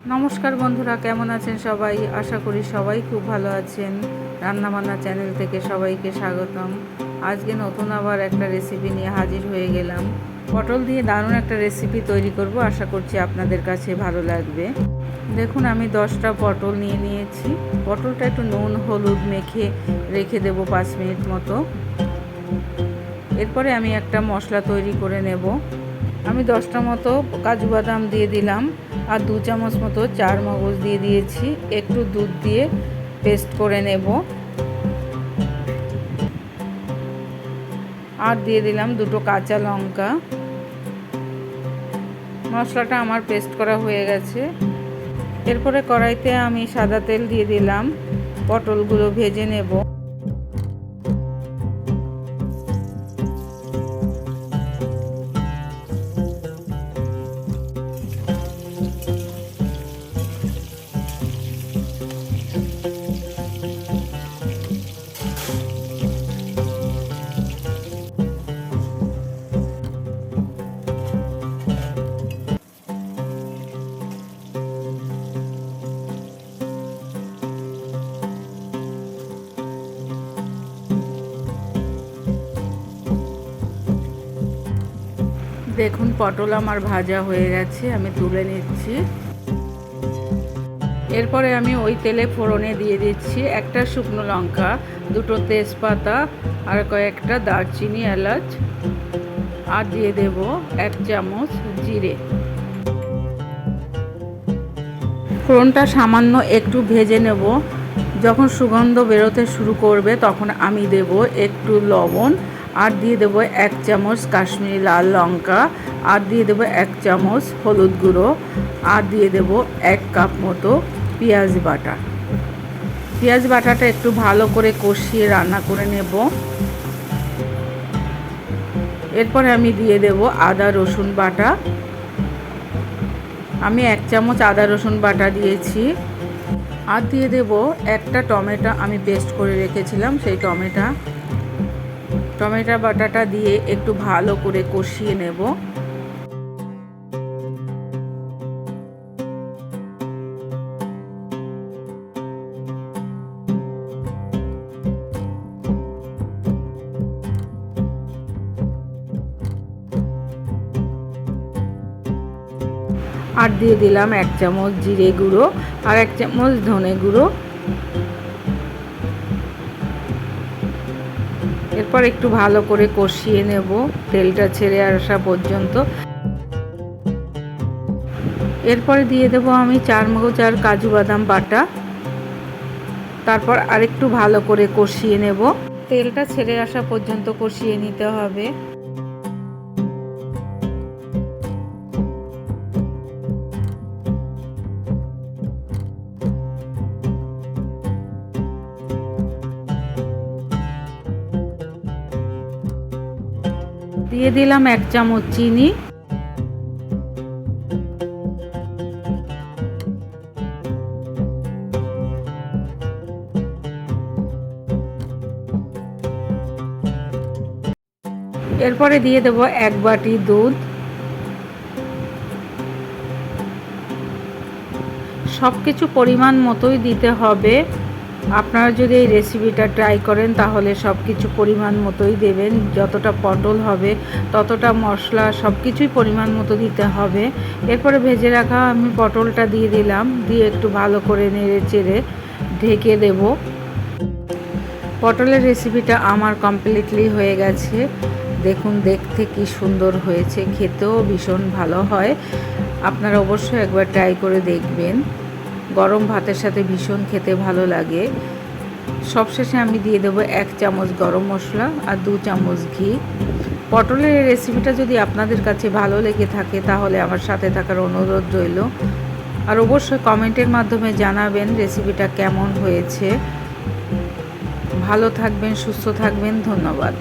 নমস্কার বন্ধুরা, কেমন আছেন সবাই? আশা করি সবাই খুব ভালো আছেন। রান্নাবান্না চ্যানেল থেকে সবাইকে স্বাগতম। আজকে নতুন আবার একটা রেসিপি নিয়ে হাজির হয়ে গেলাম। পটল দিয়ে দারুণ একটা রেসিপি তৈরি করব, আশা করছি আপনাদের কাছে ভালো লাগবে। দেখুন, আমি দশটা পটল নিয়ে নিয়েছি। পটলটা একটু নুন, হলুদ মেখে রেখে দেব পাঁচ মিনিট মতো। এরপরে আমি একটা মশলা তৈরি করে নেব। আমি দশটা মতো কাজু বাদাম দিয়ে দিলাম আর দু চামচ মতো চার মগজ দিয়ে দিয়েছি। একটু দুধ দিয়ে পেস্ট করে নেব। আর দিয়ে দিলাম দুটো কাঁচা লঙ্কা। মশলাটা আমার পেস্ট করা হয়ে গেছে। এরপরে কড়াইতে আমি সাদা তেল দিয়ে দিলাম। পটলগুলো ভেজে নেব। দেখুন, পটল আমার ভাজা হয়ে গেছে, আমি তুলে নিচ্ছি। এরপরে আমি ওই তেলে ফোড়নে দিয়ে দিচ্ছি একটা শুকনো লঙ্কা, দুটো তেজপাতা আর কয়েকটা দারচিনি এলাচ আর দিয়ে দেব এক চামচ জিরে। ফোড়নটা সামান্য একটু ভেজে নেব। যখন সুগন্ধ বেরোতে শুরু করবে, তখন আমি দেব একটু লবণ আর দিয়ে দেবো এক চামচ কাশ্মীরি লাল লঙ্কা, আর দিয়ে দেবো এক চামচ হলুদ গুঁড়ো, আর দিয়ে দেবো এক কাপ মতো পেঁয়াজ বাটা। পেঁয়াজ বাটাটা একটু ভালো করে কষিয়ে রান্না করে নেব। এরপরে আমি দিয়ে দেব আদা রসুন বাটা। আমি এক চামচ আদা রসুন বাটা দিয়েছি। আর দিয়ে দেব একটা টমেটো আমি পেস্ট করে রেখেছিলাম, সেই টমেটো টমেটো বাটাটা দিয়ে একটু ভালো করে কষিয়ে নেব। আর দিয়ে দিলাম এক চামচ জিরে গুঁড়ো আর এক চামচ ধনে গুঁড়ো। এরপর একটু ভালো করে কষিয়ে নেব, তেলটা ছেড়ে আসা পর্যন্ত। এরপরে দিয়ে দেব আমি চার মগজ আর কাজু বাদাম বাটা। তারপর আরেকটু ভালো করে কষিয়ে নেব। তেলটা ছেড়ে আসা পর্যন্ত কষিয়ে নিতে হবে। দিয়ে দিলাম এক চামচ চিনি। এরপরে দিয়ে দেব এক বাটি দুধ। সব কিছু পরিমাণ মতোই দিতে হবে। আপনারা যদি এই রেসিপিটা ট্রাই করেন, তাহলে সব কিছু পরিমাণ মতোই দেবেন। যতটা পটল হবে, ততটা মশলা সব কিছুই পরিমাণ মতো দিতে হবে। এরপরে ভেজে রাখা আমি পটলটা দিয়ে দিলাম। দিয়ে একটু ভালো করে নেড়ে চেড়ে ঢেকে দেব। পটলের রেসিপিটা আমার কমপ্লিটলি হয়ে গেছে। দেখুন, দেখতে কি সুন্দর হয়েছে। খেতেও ভীষণ ভালো হয়। আপনারা অবশ্যই একবার ট্রাই করে দেখবেন। গরম ভাতের সাথে ভীষণ খেতে ভালো লাগে। সবশেষে আমি দিয়ে দেবো এক চামচ গরম মশলা আর দু চামচ ঘি। পটলের রেসিপিটা যদি আপনাদের কাছে ভালো লেগে থাকে, তাহলে আমার সাথে থাকার অনুরোধ রইল। আর অবশ্যই কমেন্টের মাধ্যমে জানাবেন রেসিপিটা কেমন হয়েছে। ভালো থাকবেন, সুস্থ থাকবেন, ধন্যবাদ।